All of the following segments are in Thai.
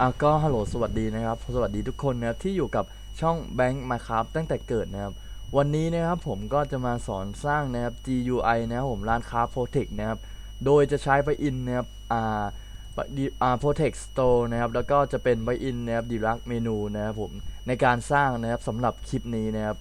อะก็ฮัลโหลสวัสดีนะครับสวัสดีทุกคนนะครับที่อยู่กับช่องแบงค์มาครับตั้งแต่เกิดนะครับ วันนี้นะครับผมก็จะมาสอนสร้างนะครับ GUI นะครับผมร้านค้า Protect นะครับ โดยจะใช้ไปอินนะครับอ่าอ่า Protect Store นะครับ แล้วก็จะเป็นไปอินนะครับ Direct Menu นะครับผมในการสร้างนะครับสำหรับคลิปนี้นะครับ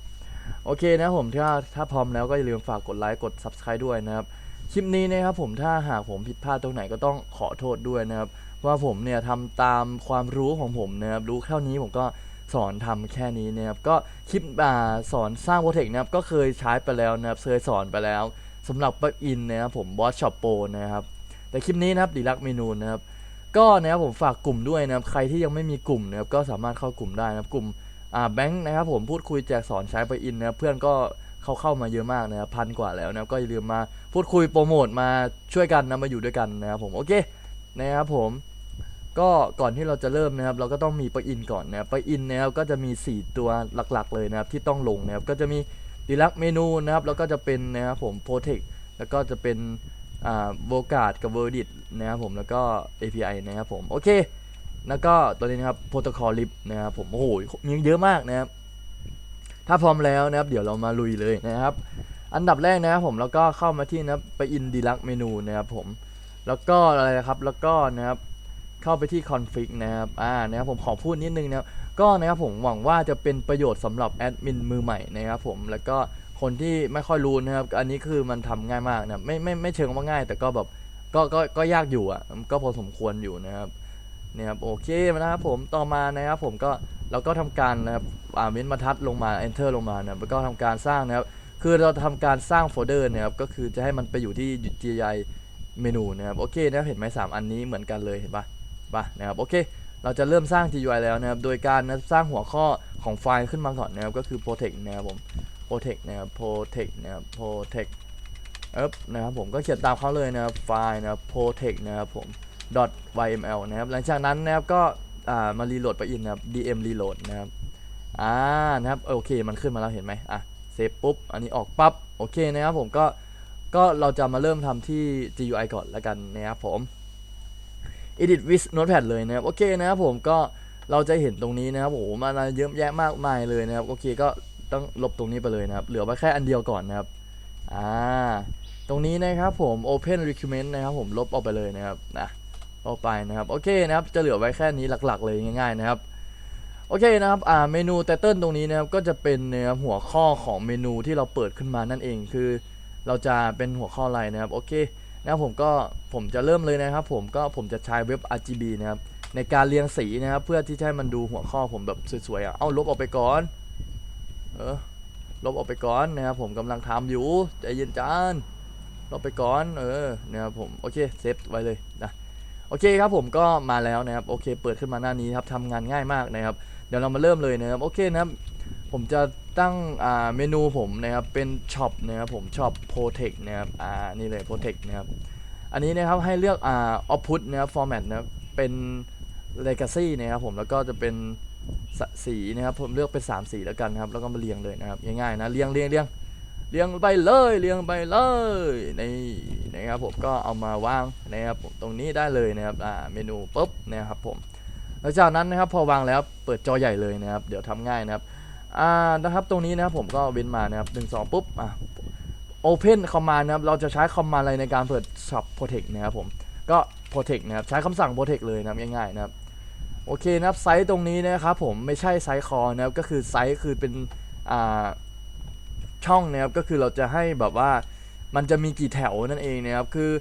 โอเคนะครับผมถ้าถ้าพร้อมแล้วก็อย่าลืมฝากกดไลค์กด Subscribe ด้วยนะครับ คลิปนี้นะครับผมถ้าหากผมผิดพลาดตรงไหนก็ต้องขอโทษด้วยนะครับ ว่าผมเนี่ยทำตามความรู้ของผมนะครับรู้เท่านี้ผมก็สอนทำแค่นี้นะครับก็คลิปอ่าสอนสร้างโปรเทคนะครับก็เคยใช้ไปแล้วนะครับเคยสอนไปแล้วสำหรับปลั๊กอินนะครับผมบอสช็อปโปนะครับแต่คลิปนี้นะครับดีลักเมนูนะครับก็นะครับผมฝากกลุ่มด้วยนะครับใครที่ยังไม่มีกลุ่มนะครับก็สามารถเข้ากลุ่มได้นะครับกลุ่มอ่าแบงค์นะครับผมพูดคุยแจกสอนใช้ไปอินนะครับเพื่อนก็เข้าเข้ามาเยอะมากนะครับพันกว่าแล้วนะครับก็อย่าลืมมาพูดคุยโปรโมทมาช่วยกันนะมาอยู่ด้วยกันนะครับผมโอเคนะครับผม ก็ก่อนที่เราจะเริ่มนะครับเราก็ต้องมีปอินก่อนนะครับปอินนะครับก็จะมี 4 ตัวหลักๆ เลยนะครับที่ต้องลงนะครับก็จะมีดีลักเมนูนะครับแล้วก็จะเป็นนะครับผมโปรเทคแล้วก็จะเป็นอ่าโบกาดกับเวอร์ดิตนะครับผมแล้วก็ API นะครับผมโอเค แล้วก็ตัวนี้นะครับโปรโตคอลลิฟนะครับผมโอ้โหมีเยอะมากนะครับถ้าพร้อมแล้วนะครับเดี๋ยวเรามาลุยเลยนะครับ อันดับแรกนะครับผมแล้วก็เข้ามาที่นะครับไปอินดีลักเมนูนะครับผมแล้วก็อะไรนะครับแล้วก็นะครับ เข้าไปที่ config นะครับอ่านะครับผมขอพูดนิดนึงนะครับก็นะครับผมหวังว่าจะเป็นประโยชน์สำหรับแอดมินมือใหม่นะครับผมแล้วก็คนที่ไม่ค่อยรู้นะครับอันนี้คือมันทำง่ายมากนะไม่ไม่ไม่เชิงว่าง่าย แต่ก็แบบก็ก็ก็ยากอยู่อะก็พอสมควรอยู่นะครับเนี่ยครับโอเคนะครับผมต่อมานะครับผมก็เราก็ทำการนะครับอ่าเว้นบรรทัดลงมา enter ลงมานะครับแล้วก็ทำการสร้างนะครับคือเราทำการสร้างโฟลเดอร์นะครับก็คือจะให้มันไปอยู่ที่ GI เมนูนะครับโอเคนะครับเห็นไหมสามอันนี้เหมือนกันเลยเห็นปะ ปะนะครับโอเค เราจะเริ่มสร้าง GUI แล้วนะครับ โดยการนะสร้างหัวข้อของไฟล์ขึ้นมาก่อนนะครับ ก็คือ protect นะครับผม protect นะครับ protect นะครับ protect เอ๊บนะครับผมก็เขียนตามเขาเลยนะครับไฟล์นะครับ protect นะครับผม .yml นะครับ หลังจากนั้นนะครับก็อ่ามารีโหลดไปอินนะครับ dm reload นะครับอ่านะครับโอเคมันขึ้นมาแล้วเห็นไหมอะเซฟปุ๊บ อันนี้ออกปั๊บโอเคนะครับผมก็ก็เราจะมาเริ่มทำที่ GUI ก่อนแล้วกันนะครับผม edit with notepad เลยนะครับ โอเคนะครับผมก็เราจะเห็นตรงนี้นะครับโอ้โหมันเยอะแยะมากมายเลยนะครับ โอเคก็ต้องลบตรงนี้ไปเลยนะครับ เหลือไว้แค่อันเดียวก่อนนะครับ อ่า ตรงนี้นะครับผม open document นะครับผมลบออกไปเลยนะครับนะลบไปนะครับ โอเคนะครับ จะเหลือไว้แค่นี้หลักๆ เลยง่าย ๆ นะครับโอเคนะครับ อ่า เมนูไตเติลตรงนี้นะครับ ก็จะเป็นนะครับหัวข้อของเมนูที่เราเปิดขึ้นมานั่นเอง คือ เราจะเป็นหัวข้ออะไรนะครับ โอเค นะผมก็ผมจะเริ่มเลยนะครับผมก็ผมจะใช้เว็บ RGB นะครับในการเรียงสีนะครับ เพื่อที่จะให้มันดูหัวข้อผมแบบสวยๆอะเอาลบออกไปก่อนเออลบออกไปก่อนนะครับผมกำลังทำอยู่ใจเย็นจานลบไปก่อนเออนะครับผมโอเคเซฟไว้เลยนะโอเคครับผมก็มาแล้วนะครับโอเค เปิดขึ้นมาหน้านี้ครับทำงานง่ายมากนะครับ เดี๋ยวเรามาเริ่มเลยนะครับโอเคนะครับ ผมจะตั้งอ่าเมนูผมนะครับเป็นช็อปนะครับผมช็อป protect นะครับอ่านี่เลย protect นะครับอันนี้นะครับให้เลือกอ่า output นะครับ format นะครับเป็น legacy นะครับผมแล้วก็จะเป็นสสีนะครับผมเลือกเป็น 3 สีแล้วกันครับแล้วก็มาเรียงเลยนะครับง่ายๆนะเรียงเรียงเรียงเรียงไปเลยเรียงไปเลยนี่นะครับผมก็เอามาวางนะครับผมตรงนี้ได้เลยนะครับอ่าเมนูปุ๊บนะครับผมหลังจากนั้นนะครับพอวางแล้วเปิดจอใหญ่เลยนะครับ เดี๋ยวทำง่ายนะครับ อ่านะครับตรงนี้นะครับผมก็เว้นมานะครับหนึ่งสองปุ๊บอะ Open Command นะครับเราจะใช้คอมมานด์อะไรในการเปิด Shop Protect นะครับผมก็ Protect นะครับใช้คำสั่ง Protect เลยนะครับง่ายๆนะครับโอเคนะครับไซส์ตรงนี้นะครับผมไม่ใช่ไซส์คอนะครับก็คือไซส์คือเป็นอ่าช่องนะครับก็คือเราจะให้แบบว่ามันจะมีกี่แถวนั่นเองนะครับคือ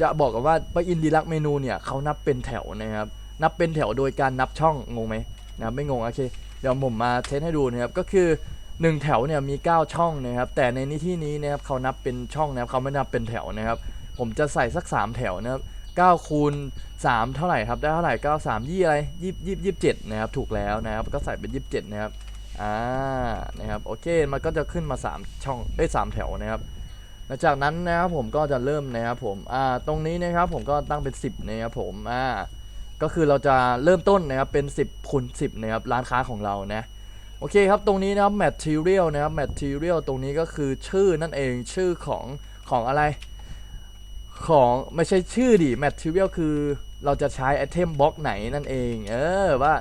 จะบอกกันว่าไปอินดีลักเมนูเนี่ยเขานับเป็นแถวนะครับนับเป็นแถวโดยการนับช่องงงไหมนะครับไม่งงโอเค เดี๋ยวผมมาเทสให้ดูนะครับก็คือ 1 แถวเนี่ยมี 9 ช่องนะครับแต่ในนี้ที่นี้นะครับเขานับเป็นช่องนะครับเขาไม่นับเป็นแถวนะครับ ผมจะใส่สัก 3 แถวนะครับ9คูณ3เท่าไหร่ครับได้เท่าไหร่9 3ยี่อะไรยี่ยี่ยี่เจ็ดนะครับถูกแล้วนะครับก็ใส่เป็น27นะครับอ่านะครับโอเคมันก็จะขึ้นมา 3 ช่องได้สามแถวนะครับหลังจากนั้นนะครับผมก็จะเริ่มนะครับผมอ่าตรงนี้นะครับผมก็ตั้งเป็น 10นะครับผมอ่า ก็คือเราจะเริ่มต้นนะครับเป็น 10คูณ10นะครับร้านค้าของเรานะโอเคครับตรงนี้นะครับ material นะครับ material ตรงนี้ก็คือชื่อนั่นเองชื่อของของอะไร ของไม่ใช่ชื่อดิ material คือเราจะใช้ไอเทมบล็อกไหนนั่นเอง เออว่า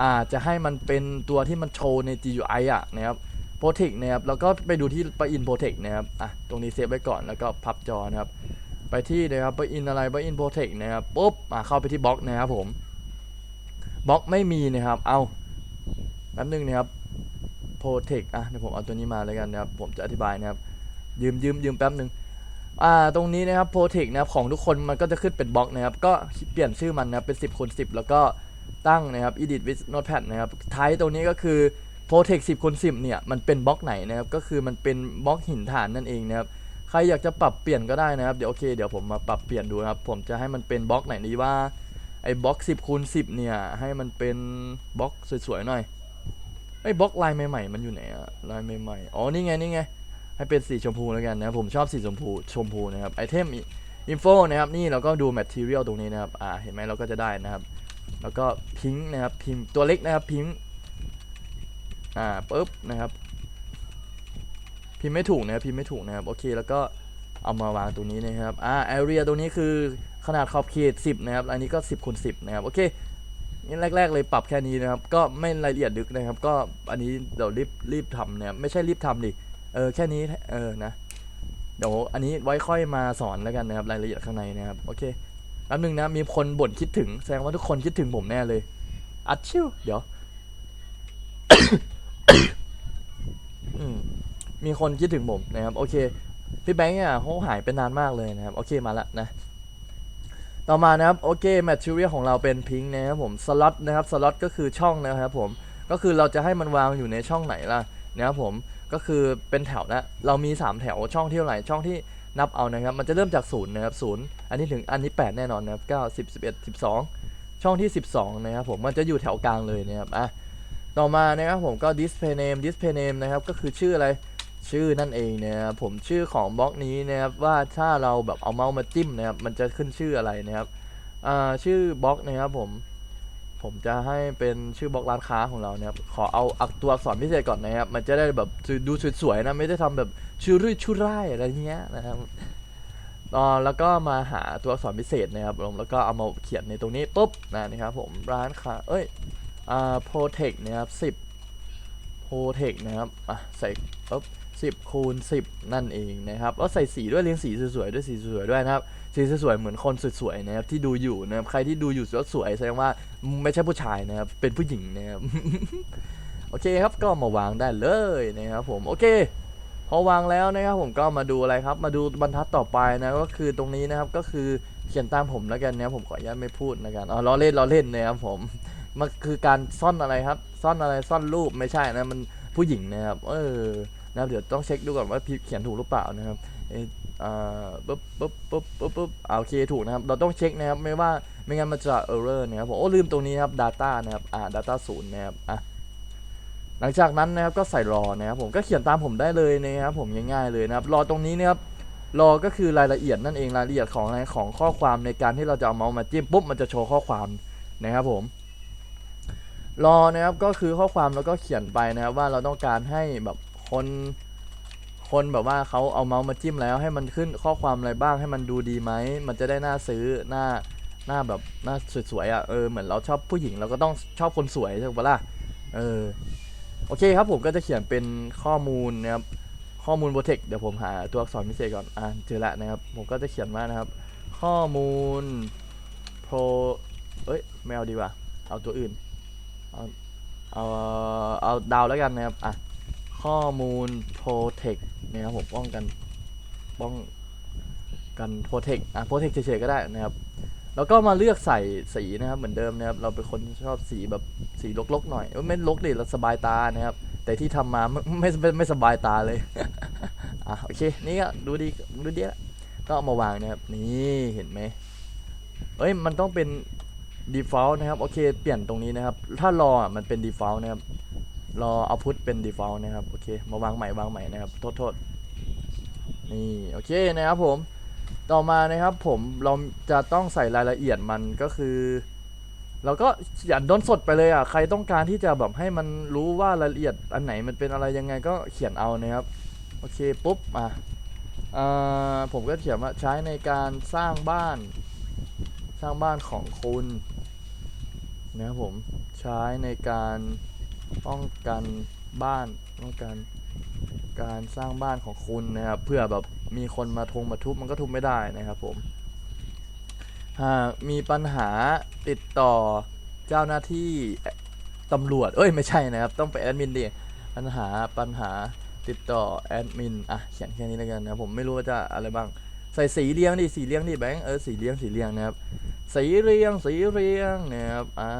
อ่าจะให้มันเป็นตัวที่มันโชว์ใน GUI อะนะครับ Protect นะครับแล้วก็ไปดูที่ plugin Protect นะครับอะตรงนี้เซฟไว้ก่อนแล้วก็พับจอนะครับ ไปที่นะครับ plugin อะไร plugin Protect นะครับปุ๊บอะเข้าไปที่บล็อกนะครับผมบล็อกไม่มีนะครับ เอาแป๊บนึงนะครับ Protect อะเดี๋ยวผมเอาตัวนี้มาเลยกันนะครับ ผมจะอธิบายนะครับ ยืมยืมยืมแป๊บนึงอ่าตรงนี้นะครับ Protect นะครับของทุกคนมันก็จะขึ้นเป็นบล็อกนะครับ ก็เปลี่ยนชื่อมันนะครับเป็น 10คูณ10 แล้วก็ตั้งนะครับ edit with notepad นะครับท้ายตรงนี้ก็คือ Protect 10คูณ10 เนี่ย มันเป็นบล็อกไหนนะครับ ก็คือมันเป็นบล็อกหินฐานนั่นเองนะครับ ครอยากจะปรับเปลี่ยนก็ได้นะครับ เดี๋ยวโอเคเดี๋ยวผมมาปรับเปลี่ยนดูนะครับ ผมจะให้มันเป็นบล็อกไหนดีว่าไอ้บล็อก10คูณ10เนี่ย ให้มันเป็นบล็อกสวยๆหน่อยไอ้บล็อกลายใหม่ๆมันอยู่ไหนอะลายใหม่ๆอ๋อนี่ไงนี่ไงให้เป็นสีชมพูแล้วกันนะครับผมชอบสีชมพูชมพูนะครับไอเทมอินโฟนะครับนี่เราก็ดู Material ตรงนี้นะครับอ่าเห็นไหมเราก็จะได้นะครับ แล้วก็พิงนะครับพิมพ์ตัวเล็กนะครับพิมพ์อ่าปุ๊บนะครับ พิมพ์ไม่ถูกนะพิมพ์ไม่ถูกนะครับโอเคแล้วก็เอามาวางตรงนี้นะครับอ่า area ตรงนี้คือขนาดขอบเขต10นะครับอันนี้ก็ 10คูณ10นะครับโอเคงั้แรก ๆ เลยปรับแค่นี้นะครับ ก็ไม่รายละเอียดลึกนะครับ ก็อันนี้เดี๋ยวรีบรีบทำนะครับไม่ใช่รีบทำดิเออแค่นี้เออนะเดี๋ยวอันนี้ไว้ค่อยมาสอนแล้วกันนะครับรายละเอียดข้างในนะครับโอเคแป๊บนึงนะมีคนบ่นคิดถึงแสดงว่าทุกคนคิดถึงผมแน่เลยอัดชิวเดี๋ยว อืม มีคนคิดถึงผมนะครับโอเคพี่แบงค์เนี่ยเขาหายไปนานมากเลยนะครับโอเคมาละนะต่อมานะครับโอเคแมทเทอเรียของเราเป็นพิงค์นะครับผมสล็อตนะครับสล็อตก็คือช่องนะครับผมก็คือเราจะให้มันวางอยู่ในช่องไหนล่ะนะครับผมก็คือเป็นแถวนะเรามี 3 แถวช่องที่เท่าไหร่ช่องที่นับเอานะครับ มันจะเริ่มจากศูนย์นะครับศูนย์อันนี้ถึงอันนี้ 8 แน่นอนนะครับ9 10 11 12ช่องที่ 12 นะครับผมมันจะอยู่แถวกลางเลยนะครับอะต่อมานะครับผมก็ display name display name นะครับก็คือชื่ออะไร ชื่อนั่นเองนะครับผมชื่อของบล็อกนี้นะครับว่าถ้าเราแบบเอาเมาส์มาจิ้มนะครับมันจะขึ้นชื่ออะไรนะครับอ่าชื่อบล็อกนะครับผมผมจะให้เป็นชื่อบล็อกร้านค้าของเราเนะครับขอเอาอักตัวอักษรพิเศษก่อนนะครับ มันจะได้แบบดูสวยๆนะ ไม่ได้ทำแบบชื่อรุ่ยชื่อร่ายอะไรเงี้ยนะครับต่อแล้วก็มาหาตัวอักษรพิเศษนะครับผมแล้วก็เอามาเขียนในตรงนี้ปุ๊บนะนี่ครับผมร้านค้า เอ้ย อ่า protect นะครับ10 protect นะครับ อะ ใส่ปุ๊บ 10คูณ10 นั่นเองนะครับแล้วใส่สีด้วยเรียงสีสวยๆด้วยสีสวยๆด้วยนะครับสีสวยๆเหมือนคนสวยๆนะครับที่ดูอยู่นะครับใครที่ดูอยู่สวยแสดงว่าไม่ใช่ผู้ชายนะครับเป็นผู้หญิงนะครับโอเคครับก็มาวางได้เลยนะครับผมโอเคพอวางแล้วนะครับผมก็มาดูอะไรครับ มาดูบรรทัดต่อไปนะก็คือตรงนี้นะครับก็คือเขียนตามผมแล้วกันนะผมขออนุญาตไม่พูดนะกันอ๋อล้อเล่นล้อเล่นนะครับผมมันคือการซ่อนอะไรครับ ซ่อนอะไรซ่อนรูปไม่ใช่นะมันผู้หญิงนะครับ เออ นะครับเดี๋ยวต้องเช็คดูก่อนว่าพี่เขียนถูกหรือเปล่านะครับเอออ่าปุ๊บปุ๊บปุ๊บปุ๊บปุ๊บอ่าโอเคถูกนะครับ เราต้องเช็คนะครับไม่ว่าไม่งั้นมันจะ error นะครับผมโอ้ลืมตรงนี้ครับ data นะครับอ่า data ศูนย์นะครับอะหลังจากนั้นนะครับก็ใส่รอนะครับผมก็เขียนตามผมได้เลยนะครับผมง่ายๆเลยนะครับรอตรงนี้นะครับรอก็คือรายละเอียดนั่นเองรายละเอียดของอะไรของข้อความในการที่เราจะเอาเมาส์มาจิ้มปุ๊บมันจะโชว์ข้อความนะครับผมรอนะครับก็คือข้อความแล้วก็เขียนไปนะครับว่าเราต้องการให้แบบ คนคนแบบว่าเขาเอาเมาส์มาจิ้มแล้วให้มันขึ้นข้อความอะไรบ้างให้มันดูดีไหม มันจะได้น่าซื้อหน้าหน้าแบบหน้าสวยๆอะเออเหมือนเราชอบผู้หญิงเราก็ต้องชอบคนสวยใช่ปะล่ะเออโอเคครับผมก็จะเขียนเป็นข้อมูลนะครับข้อมูลโปรเทคเดี๋ยวผมหาตัวอักษรพิเศษก่อนอ่าเจอละนะครับ ผมก็จะเขียนว่านะครับ ข้อมูลโปรเอ้ยไม่เอาดีกว่า เอาตัวอื่น เอาเอาเอาดาวแล้วกันนะครับอะ ข้อมูล protect นะครับผมป้องกันป้องกัน protect อะ protect เฉยๆก็ได้นะครับแล้วก็มาเลือกใส่สีนะครับ เหมือนเดิมนะครับ เราเป็นคนชอบสีแบบสีลกๆหน่อยไม่ลกดิเราสบายตานะครับ แต่ที่ทำมาไม่ไม่ไม่ไม่สบายตาเลยอะโอเค นี่ก็ดูดีดูดีละก็เอามาวางนะครับ นี่เห็นไหมเอ้ยมันต้องเป็น default นะครับ โอเค เปลี่ยนตรงนี้นะครับ ถ้ารออะมันเป็น default นะครับ รอเอาพุทเป็น default นะครับโอเคมาวางใหม่วางใหม่นะครับโทษโทษนี่โอเคนะครับผมต่อมานะครับผมเราจะต้องใส่รายละเอียดมันก็คือเราก็อย่าด้นสดไปเลยอะใครต้องการที่จะแบบให้มันรู้ว่ารายละเอียดอันไหนมันเป็นอะไรยังไงก็เขียนเอานะครับโอเคปุ๊บอะอ่าผมก็เขียนว่าใช้ในการสร้างบ้านสร้างบ้านของคุณนะครับผมใช้ในการ ป้องกันบ้านป้องกันการสร้างบ้านของคุณนะครับ เพื่อแบบมีคนมาทงมาทุบมันก็ทุบไม่ได้นะครับผมหากมีปัญหาติดต่อเจ้าหน้าที่ตำรวจ เอ้ยไม่ใช่นะครับ ต้องไปแอดมินดิปัญหาปัญหาติดต่อแอดมินอะเขียนแค่นี้แล้วกันนะครับผมไม่รู้ว่าจะอะไรบ้าง ใส่สีเรียงดิสีเรียงดิแบงค์เออสีเรียงสีเรียงนะครับสีเรียงสีเรียงนะครับอ่า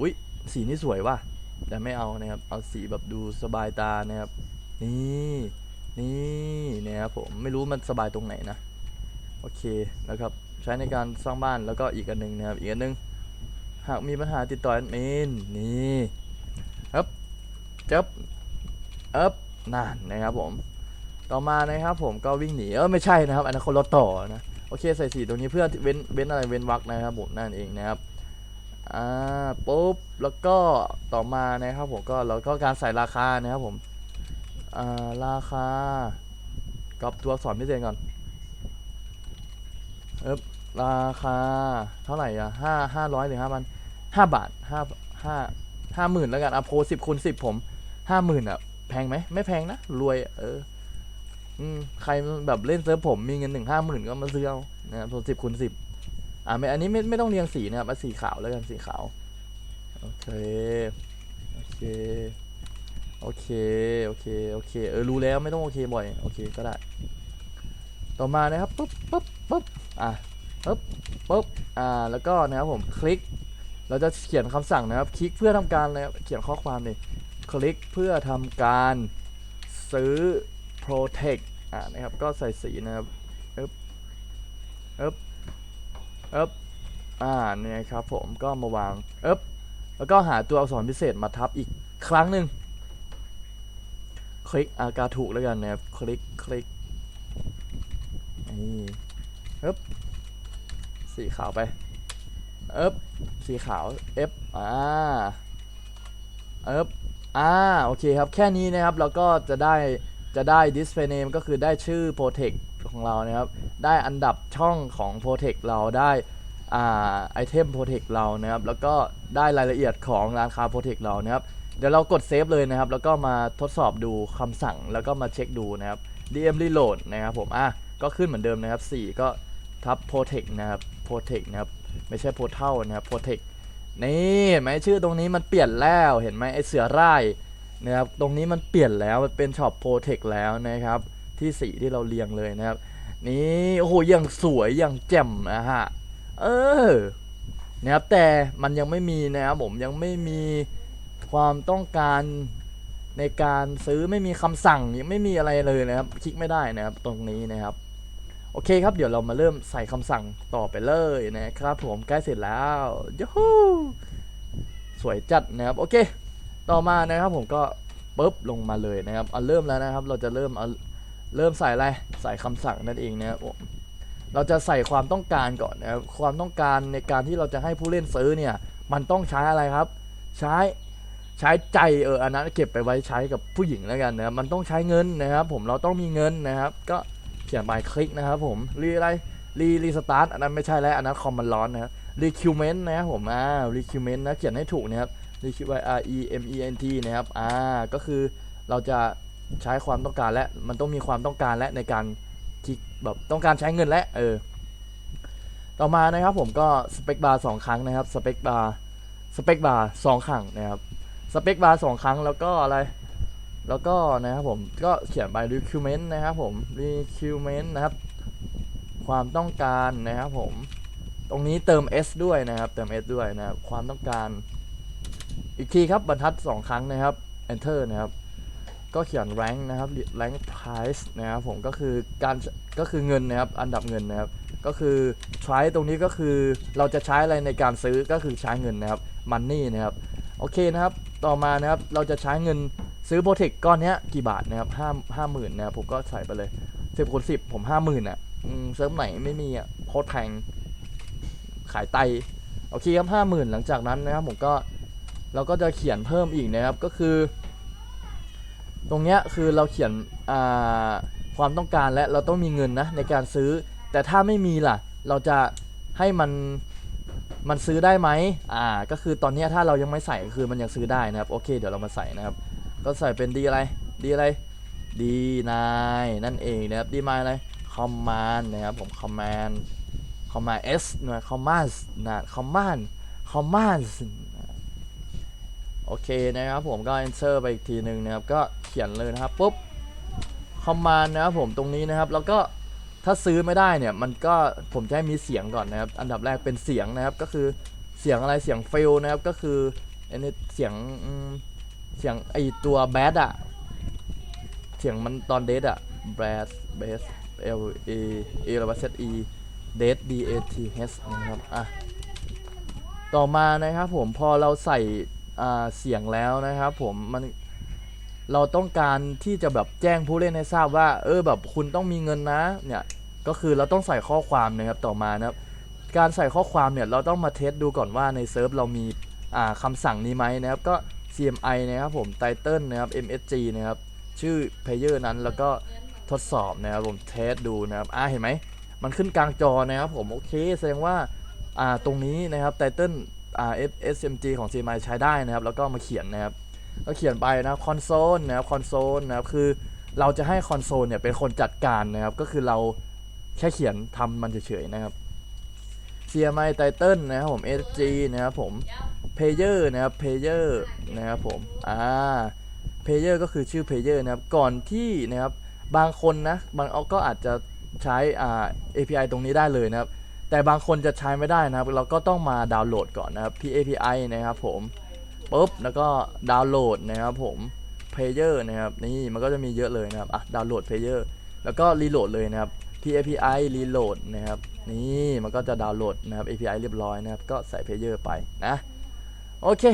อุ๊ยสีนี้สวยว่ะ แต่ไม่เอานะครับ เอาสีแบบดูสบายตานะครับ นี่นี่นะครับผมไม่รู้มันสบายตรงไหนนะ โอเคนะครับใช้ในการสร้างบ้านแล้วก็อีกอันหนึ่งนะครับ อีกอันหนึง หากมีปัญหาติดต่อแอดมินนี่ครับจับอ๊บนั่นนะครับผม ต่อมานะครับผมก็วิ่งหนี เออไม่ใช่นะครับ อันนั้นคนละต่อนะ โอเคใส่สีตรงนี้เพื่อเว้นเว้นอะไรเว้นวรรคนะครับผมนั่นเองนะครับ อ่าปุ๊บแล้วก็ต่อมานะครับผมก็เราก็การใส่ราคานะครับผมอ่าราคากรอบตัวอักษรพิเศษก่อนเอบราคาเท่าไหร่อะห้าห้าร้อยหรือห้าพันห้าบาทห้าห้าห้าหมื่นแล้วกันอะโพสิบคูณสิบผมห้าหมื่นอะแพงไหมไม่แพงนะรวยเอออืมใครแบบเล่นเซิร์ฟผมมีเงินหนึ่งห้าหมื่นก็มาซื้อเอานะครับส่วนสิบคูณสิบ อ่าไม่อันนี้ไม่ไม่ต้องเรียงสีนะครับเอาสีขาวแล้วกันสีขาวโอเคโอเคโอเคโอเคโอเคเออรู้แล้วไม่ต้องโอเคบ่อยโอเคก็ได้ ต่อมานะครับปุ๊บปุ๊บปุ๊บอะปุ๊บปุ๊บอ่าแล้วก็นะครับผมคลิก เราจะเขียนคำสั่งนะครับ คลิกเพื่อทำการนะครับเขียนข้อความนี่คลิกเพื่อทำการซื้อ protect อ่านะครับก็ใส่สีนะครับเอ๊บเอ๊บ เอ๊บอ่าเนี่ยครับผมก็มาวางเอ๊บแล้วก็หาตัวอักษรพิเศษมาทับอีกครั้งหนึ่งคลิกอากาถูกแล้วกันนะครับคลิกคลิกนี่เอ๊บสีขาวไปเอ๊บสีขาว F อ่าเอ๊บอ่าโอเคครับแค่นี้นะครับเราก็จะได้จะได้ display name ก็คือได้ชื่อ protect ของเรานะครับ ได้อันดับช่องของ protect เราได้อ่าไอเทม protect เรานะครับ แล้วก็ได้รายละเอียดของร้านค้า protect เรานะครับ เดี๋ยวเรากดเซฟเลยนะครับ แล้วก็มาทดสอบดูคำสั่งแล้วก็มาเช็คดูนะครับ DM reload นะครับผมอะก็ขึ้นเหมือนเดิมนะครับ 4 ก็ทับ protect นะครับ protect นะครับ ไม่ใช่ portal นะครับ protect นี่เห็นไหมชื่อตรงนี้มันเปลี่ยนแล้วเห็นไหมไอเสือร่ายนะครับตรงนี้มันเปลี่ยนแล้วมันเป็นช็อปโปรเทคแล้วนะครับ ที่สีที่เราเรียงเลยนะครับ นี่โอ้โหอย่างสวยอย่างแจ่มนะฮะเออนะครับแต่มันยังไม่มีนะครับผมยังไม่มีความต้องการในการซื้อไม่มีคำสั่งยังไม่มีอะไรเลยนะครับ คลิกไม่ได้นะครับตรงนี้นะครับ โอเคครับเดี๋ยวเรามาเริ่มใส่คำสั่งต่อไปเลยนะครับ ผมใกล้เสร็จแล้วยูฮูสวยจัดนะครับโอเค ต่อมานะครับผมก็ปุ๊บลงมาเลยนะครับเอาเริ่มแล้วนะครับ เราจะเริ่มเอา เริ่มใส่อะไรใส่คำสั่งนั่นเองนะครับผมเราจะใส่ความต้องการก่อนนะครับความต้องการในการที่เราจะให้ผู้เล่นซื้อเนี่ยมันต้องใช้อะไรครับ ใช้ใช้ใจเอออันนั้นเก็บไปไว้ใช้กับผู้หญิงแล้วกันนะครับมันต้องใช้เงินนะครับ ผมเราต้องมีเงินนะครับ ก็เขียนไปคลิกนะครับ ผมรีอะไรรีรีสตาร์ทอันนั้นไม่ใช่แล้วอันนั้นคอมมันร้อนนะครับรีคิวเมนต์นะครับผมอ่ารีคิวเมนต์นะเขียนให้ถูกนะครับรีคิว R E M E N T นะครับอ่าก็คือเราจะ ใช้ความต้องการและมันต้องมีความต้องการและในการคลิกแบบต้องการใช้เงินและเออต่อมานะครับผมก็สเปคบาร์สองครั้งนะครับสเปคบาร์สเปคบาร์สองครั้งนะครับสเปคบาร์สองครั้งแล้วก็อะไร แล้วก็นะครับผมก็เขียนไป requirement นะครับผม requirement นะครับ ความต้องการนะครับผม ตรงนี้เติม s ด้วยนะครับ เติม s ด้วยนะครับ ความต้องการ อีกทีครับบรรทัด 2 ครั้งนะครับ enter นะครับ ก็เขียน rank นะครับ rank price นะครับผมก็คือการก็คือเงินนะครับอันดับเงินนะครับก็คือใช้ตรงนี้ก็คือเราจะใช้อะไรในการซื้อก็คือใช้เงินนะครับ money นะครับโอเคนะครับต่อมานะครับเราจะใช้เงินซื้อโปรเทคก้อนนี้กี่บาทนะครับห้าห้าหมื่นนะครับผมก็ใส่ไปเลยสิบคูณสิบผมห้าหมื่นอะเซิร์ฟไหนไม่มีอะโคตรแพงขายไตโอเคครับห้าหมื่นหลังจากนั้นนะครับผมก็เราก็จะเขียนเพิ่มอีกนะครับก็คือ ตรงเนี้ยคือเราเขียนความต้องการและเราต้องมีเงินนะในการซื้อ แต่ถ้าไม่มีล่ะ เราจะให้มันมันซื้อได้ไหมอ่า ก็คือตอนนี้ถ้าเรายังไม่ใส่คือมันยังซื้อได้นะครับ โอเค เดี๋ยวเรามาใส่นะครับ ก็ใส่เป็นดีอะไร ดีอะไร ดีนายนั่นเองนะครับ ดีมาอะไร command นะครับผม command command s หน่วย command นะ command command โอเคนะครับผมก็ enter ไปอีกทีหนึ่งนะครับก็เขียนเลยนะครับปุ๊บ command นะครับผมตรงนี้นะครับ แล้วก็ถ้าซื้อไม่ได้เนี่ยมันก็ผมจะให้มีเสียงก่อนนะครับ อันดับแรกเป็นเสียงนะครับก็คือเสียงอะไรเสียง fail นะครับก็คืออันนี้เสียงเสียงไอตัว bad อะเสียงมันตอน dead อะ bad bass l a a แล้วก็ z e dead d a t h นะครับอะต่อมานะครับผมพอเราใส่ เสียงแล้วนะครับผมมันเราต้องการที่จะแบบแจ้งผู้เล่นให้ทราบว่า เออแบบคุณต้องมีเงินนะเนี่ยก็คือเราต้องใส่ข้อความนะครับต่อมานะครับ การใส่ข้อความเนี่ยเราต้องมาเทสดูก่อนว่าในเซิร์ฟเรามีอ่าคำสั่งนี้ไหมนะครับก็ CMI นะครับผมไตเติลนะครับ MSG นะครับชื่อ player นั้นแล้วก็ทดสอบนะครับผมเทสดูนะครับอ่าเห็นไหมมันขึ้นกลางจอนะครับผมโอเคแสดงว่าอ่าตรงนี้นะครับไตเติล อ่า SMG ของ CMI ใช้ได้นะครับ แล้วก็มาเขียนนะครับ ก็เขียนไปนะครับคอนโซลนะครับคอนโซลนะครับ คือเราจะให้คอนโซลเนี่ยเป็นคนจัดการนะครับ ก็คือเราแค่เขียนทำมันเฉยๆนะครับ CMI Title นะครับผม SG นะครับผม Player นะครับ Player นะครับผม อ่า Player ก็คือชื่อ Player นะครับ ก่อนที่นะครับ บางคนนะ บางเอาก็อาจจะใช้อ่า API ตรงนี้ได้เลยนะครับ แต่บางคนจะใช้ไม่ได้นะครับ เราก็ต้องมาดาวน์โหลดก่อนนะครับ PAPI นะครับผมปุ๊บแล้วก็ดาวน์โหลดนะครับผม Player นะครับนี่มันก็จะมีเยอะเลยนะครับอะดาวน์โหลด Player แล้วก็รีโหลดเลยนะครับ PAPI reload นะครับนี่มันก็จะดาวน์โหลดนะครับ API เรียบร้อยนะครับ ก็ใส่ Player ไปนะโอเค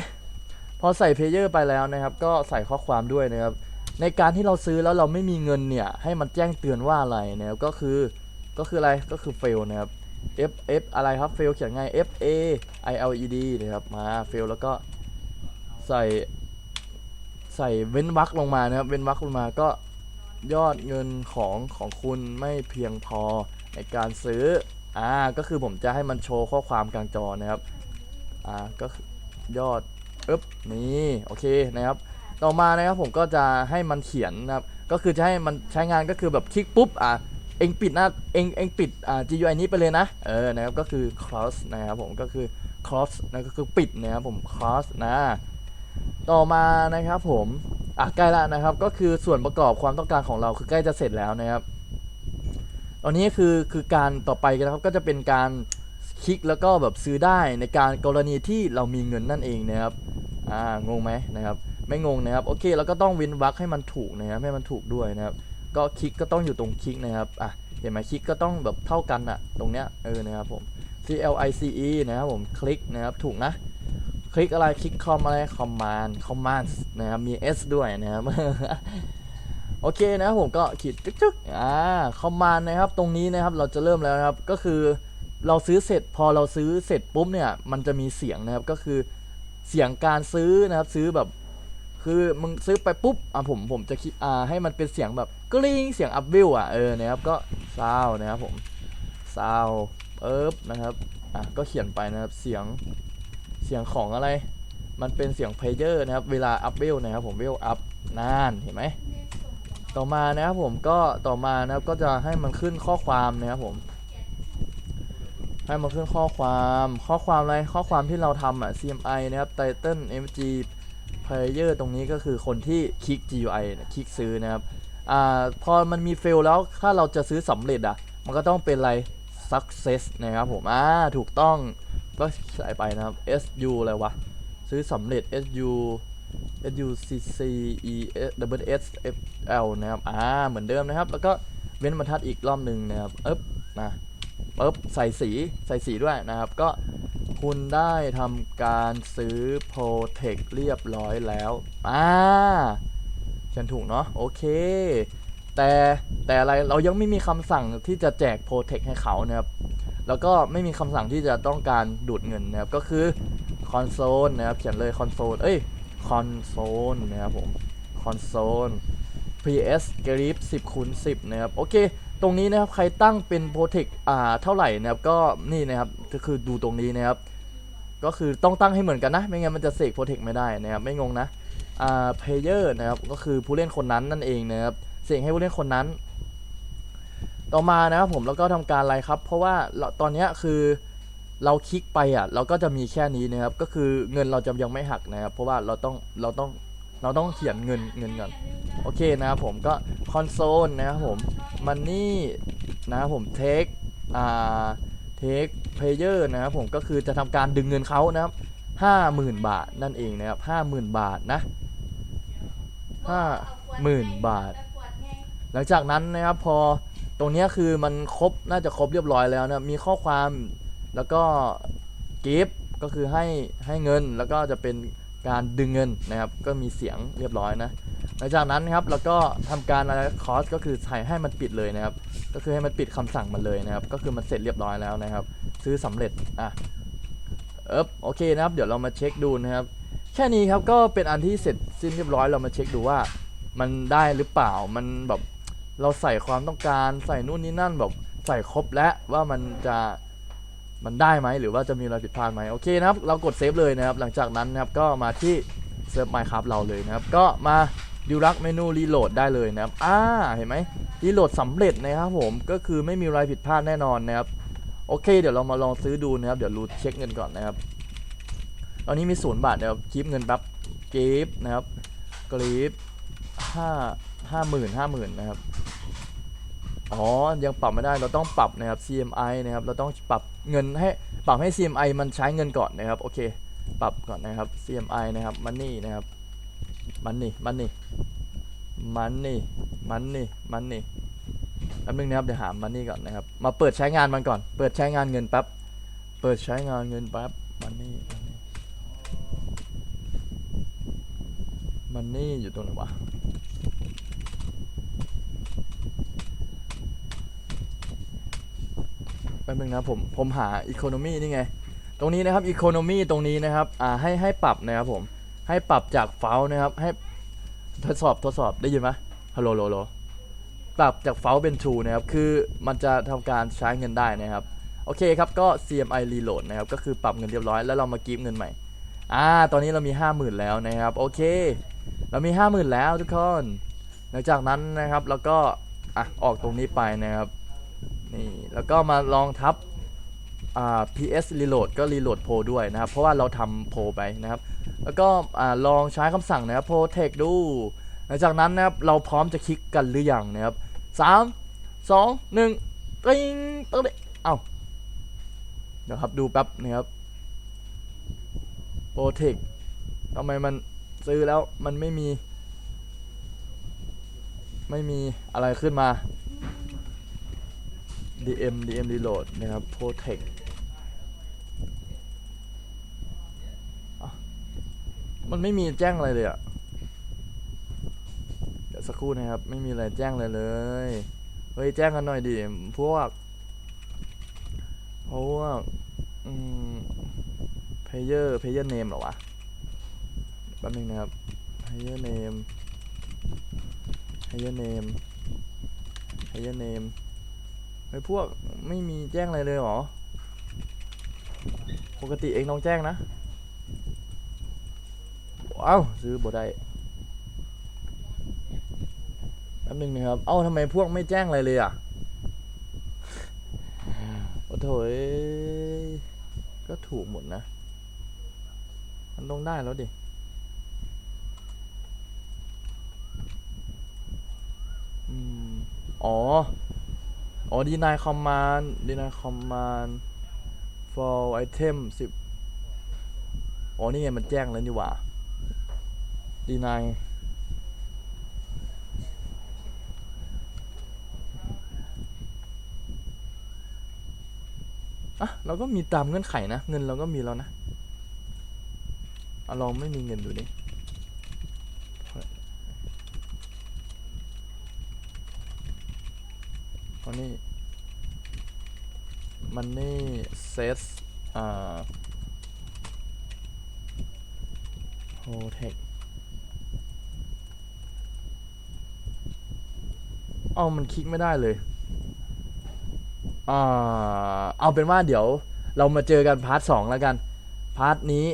พอใส่ Player ไปแล้วนะครับ ก็ใส่ข้อความด้วยนะครับ ในการที่เราซื้อแล้วเราไม่มีเงินเนี่ย ให้มันแจ้งเตือนว่าอะไรนะครับก็คือก็คืออะไรก็คือ fail นะครับ F F อะไรครับ fail เขียนไง F A I L E D นะครับ มา fail แล้วก็ใส่ใส่เว้นวรรคลงมานะครับ เว้นวรรคลงมาก็ยอดเงินของของคุณไม่เพียงพอในการซื้อ อ่า ก็คือผมจะให้มันโชว์ข้อความกลางจอนะครับ อ่า ก็ยอดอึ๊บนี่โอเคนะครับ ต่อมานะครับผมก็จะให้มันเขียนนะครับ ก็คือจะให้มันใช้งานก็คือแบบคลิกปุ๊บ อ่า เองปิดหน้าเองเองปิดอ่า GUI นี้ไปเลยนะ เออนะครับก็คือ cross นะครับผมก็คือ cross นะก็คือปิดนะครับผม cross นะ ต่อมานะครับผมอะใกล้ละนะครับ ก็คือส่วนประกอบความต้องการของเราคือใกล้จะเสร็จแล้วนะครับตอนนี้คือคือการต่อไปนะครับก็จะเป็นการคลิกแล้วก็แบบซื้อได้ในการกรณีที่เรามีเงินนั่นเองนะครับอ่างงไหมนะครับ ไม่งงนะครับ โอเคเราก็ต้องว้นวรรคให้มันถูกนะครับให้มันถูกด้วยนะครับ ก็คลิกก็ต้องอยู่ตรงคลิกนะครับอะเห็นไหมคลิกก็ต้องแบบเท่ากันอะตรงเนี้ยเออนะครับผม C L I C E นะครับผมคลิกนะครับถูกนะ คลิกอะไรคลิกคอมอะไรคอมมานด์คอมมานด์นะครับมี S ด้วยนะครับโอเคนะครับผมก็ขีดจึ๊กๆอ่าคอมมานด์นะครับตรงนี้นะครับเราจะเริ่มแล้วนะครับก็คือเราซื้อเสร็จพอเราซื้อเสร็จปุ๊บเนี่ยมันจะมีเสียงนะครับก็คือเสียงการซื้อนะครับซื้อแบบ คือมึงซื้อไปปุ๊บอะผมผมจะคิดอ่าให้มันเป็นเสียงแบบกริ๊งเสียงอัพวิวอะเออนะครับก็ซาวนะครับผมซาวเอิบนะครับอะก็เขียนไปนะครับเสียงเสียงของอะไร มันเป็นเสียงเพลเยอร์นะครับ เวลาอัพเวนะครับผมเวอัพนานเห็นไหมต่อมานะครับผมก็ต่อมานะครับก็จะให้มันขึ้นข้อความนะครับผมให้มันขึ้นข้อความข้อความอะไรข้อความที่เราทำอะ CMI นะครับ Title MG Player ตรงนี้ก็คือคนที่คลิก GUI นะคลิกซื้อนะครับอ่าพอมันมี fail แล้วถ้าเราจะซื้อสำเร็จอะมันก็ต้องเป็นอะไร success นะครับผมอ่าถูกต้องก็ใส่ไปนะครับ SU อะไรวะ ซื้อสำเร็จ SU SU CC E W S F L นะครับอ่าเหมือนเดิมนะครับ แล้วก็เว้นบรรทัดอีกรอบหนึ่งนะครับเอ๊บนะปึ๊บใส่สีใส่สีด้วยนะครับ ก็ คุณได้ทำการซื้อ Protect เรียบร้อยแล้วอ่าฉันถูกเนาะโอเค แต่แต่อะไรเรายังไม่มีคำสั่งที่จะแจก Protect ให้เขานะครับแล้วก็ไม่มีคำสั่งที่จะต้องการดูดเงินนะครับก็คือ console นะครับเขียนเลย console เอ้ย console นะครับผม console ps grip 10คูณ10นะครับโอเค ตรงนี้นะครับใครตั้งเป็นโปรเทคอ่าเท่าไหร่นะครับก็นี่นะครับก็คือดูตรงนี้นะครับ ก็คือต้องตั้งให้เหมือนกันนะ ไม่งั้นมันจะเสกโปรเทคไม่ได้นะครับไม่งงนะอ่าเพลเยอร์นะครับก็คือผู้เล่นคนนั้นนั่นเองนะครับเสกให้ผู้เล่นคนนั้น ต่อมานะครับผมแล้วก็ทำการอะไรครับ เพราะว่าตอนนี้คือเราคลิกไปอะเราก็จะมีแค่นี้นะครับ ก็คือเงินเราจะยังไม่หักนะครับ เพราะว่าเราต้องเราต้องเราต้องเขียนเงินเงินก่อนโอเคนะครับผมก็คอนโซลนะครับผม มันนี่นะครับผมเทคอ่าเทคเพลเยอร์นะครับผมก็คือจะทำการดึงเงินเขานะครับห้าหมื่นบาทนั่นเองนะครับห้าหมื่นบาทนะห้าหมื่นบาท หลังจากนั้นนะครับพอตรงนี้คือมันครบน่าจะครบเรียบร้อยแล้วนะมีข้อความแล้วก็กิฟก็คือให้ให้เงินแล้วก็จะเป็นการดึงเงินนะครับ ก็มีเสียงเรียบร้อยนะ หลังจากนั้นนะครับแล้วก็ทำการอะไรคอสก็คือใช้ให้มันปิดเลยนะครับ ก็คือให้มันปิดคำสั่งมันเลยนะครับ ก็คือมันเสร็จเรียบร้อยแล้วนะครับ ซื้อสำเร็จอะเอ๊บโอเคนะครับ เดี๋ยวเรามาเช็คดูนะครับ แค่นี้ครับก็เป็นอันที่เสร็จสิ้นเรียบร้อยเรามาเช็คดูว่ามันได้หรือเปล่ามันแบบเราใส่ความต้องการใส่นู่นนี่นั่นแบบใส่ครบแล้วว่ามันจะมันได้ไหมหรือว่าจะมีอะไรผิดพลาดไหมโอเคนะครับ เรากดเซฟเลยนะครับ หลังจากนั้นนะครับก็มาที่เซิร์ฟไมค์ครับเราเลยนะครับ ก็มา ดิวรักเมนูรีโหลดได้เลยนะครับ อ่า เห็นไหมรีโหลดสำเร็จนะครับผม ก็คือไม่มีอะไรผิดพลาดแน่นอนนะครับ โอเค เดี๋ยวเรามาลองซื้อดูนะครับ เดี๋ยวรูเช็คเงินก่อนนะครับ ตอนนี้มีศูนย์บาทเดี๋ยวคลิปเงินแป๊บกรีฟนะครับกรีฟห้าห้าหมื่นห้าหมื่นนะครับ อ๋อ ยังปรับไม่ได้ เราต้องปรับนะครับ CMI นะครับ เราต้องปรับเงินให้ ปรับให้ CMI มันใช้เงินก่อนนะครับ โอเค ปรับก่อนนะครับ CMI นะครับ Money นะครับ Money Money Money Money Money แป๊บนึงนะครับเดี๋ยวหา Money ก่อนนะครับ มาเปิดใช้งานมันก่อน เปิดใช้งานเงินแป๊บ เปิดใช้งานเงินแป๊บ Money Money Money อยู่ตรงไหนวะแป๊บนึงนะผมผมหาอีโคโนมีนี่ไง ตรงนี้นะครับอีโคโนมีตรงนี้นะครับอ่าให้ให้ปรับนะครับผม ให้ปรับจากเฟลนะครับ ให้ทดสอบทดสอบได้ยินไหมฮัลโหลโลโลปรับจากเฟลเป็น true นะครับ คือมันจะทำการใช้เงินได้นะครับ โอเคครับ ก็ CMI reload นะครับ ก็คือปรับเงินเรียบร้อย แล้วเรามากีบเงินใหม่ อ่า ตอนนี้เรามี 50,000 แล้วนะครับ โอเค เรามี 50,000 แล้วทุกคน หลังจากนั้นนะครับ แล้วก็ อะ ออกตรงนี้ไปนะครับ นี่ แล้วก็มาลองทับ อ่า PS reload ก็ reload pro ด้วยนะครับ เพราะว่าเราทำ pro ไปนะครับ แล้วก็ลองใช้คำสั่งนะครับ protect ดู หลังจากนั้นนะครับเราพร้อมจะคลิกกันหรือยังนะครับสามสองหนึ่งติ้งตึ้งเอ้าเดี๋ยวครับดูแป๊บนะครับ protect ทำไมมันซื้อแล้วมันไม่มี ไม่มีอะไรขึ้นมา DM DM reload นะครับ protect อะ มันไม่มีแจ้งอะไรเลยอะเดี๋ยวสักครู่นะครับ ไม่มีอะไรแจ้งเลยเลย เฮ้ยแจ้งกันหน่อยดิพวกพวกอืม player player name เหรอวะแป๊บนึงนะครับ player name player name player name ไอ้พวกไม่มีแจ้งอะไรเลยเหรอ ปกติเองต้องแจ้งนะ ว้าวซื้อบได้แป๊บนึงนะครับ เอ้าทำไมพวกไม่แจ้งอะไรเลยอะโอ้โถเอ้ยก็ถูกหมดนะ มันต้องได้แล้วดิอืมอ๋อ อ๋อ deny command deny command for item 10 อ๋อ นี่ไงมันแจ้งแล้วนี่หว่า deny อะเราก็มีตามเงื่อนไขนะ เงินเราก็มีแล้วนะเอาลองไม่มีเงินดูดิอันนี้มันนี่เซตอ่าโฮเทค เอามันคลิกไม่ได้เลยเอ่อเอาเป็นว่าเดี๋ยวเรามาเจอกันพาร์ทสองแล้วกัน พาร์ทนี้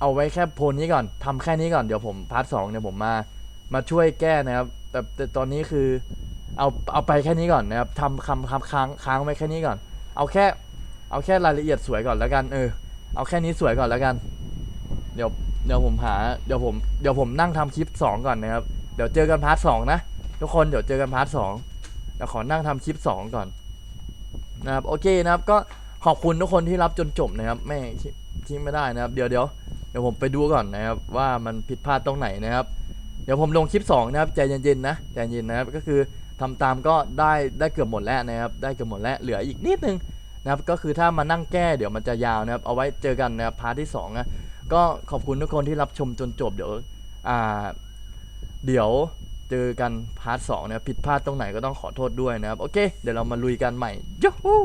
เอาไว้แค่โพลนี้ก่อนทำแค่นี้ก่อน เดี๋ยวผมพาร์ทสองเนี่ยผมมา มาช่วยแก้นะครับ แต่แต่ตอนนี้คือ เอาเอาไปแค่นี้ก่อนนะครับทำคำคำค้างค้างไว้แค่นี้ก่อน เอาแค่ เอาแค่รายละเอียดสวยก่อนแล้วกัน เออ เอาแค่นี้สวยก่อนแล้วกัน เดี๋ยวเดี๋ยวผมหา เดี๋ยวผม เดี๋ยวผมนั่งทำคลิปสองก่อนนะครับ เดี๋ยวเจอกันพาร์ทสองนะ ทุกคนเดี๋ยวเจอกันพาร์ทสองเดี๋ยวขอนั่งทำคลิปสองก่อนนะครับโอเคนะครับก็ขอบคุณทุกคนที่รับจนจบนะครับแม่คิดคิดไม่ได้นะครับ เดี๋ยวเดี๋ยวเดี๋ยวผมไปดูก่อนนะครับ ว่ามันผิดพลาดตรงไหนนะครับ เดี๋ยวผมลงคลิปสองนะครับใจเย็นๆนะใจเย็นนะครับก็คือทำตามก็ได้ได้เกือบหมดแล้วนะครับ ได้เกือบหมดแล้วเหลืออีกนิดนึงนะครับก็คือถ้ามานั่งแก้เดี๋ยวมันจะยาวนะครับ เอาไว้เจอกันนะครับพาร์ทที่สองนะก็ขอบคุณทุกคนที่รับชมจนจบเดี๋ยวอ่าเดี๋ยว เจอกันพาร์ทสองนะผิดพลาดตรงไหนก็ต้องขอโทษด้วยนะครับ โอเค เดี๋ยวเรามาลุยกันใหม่ยูฮู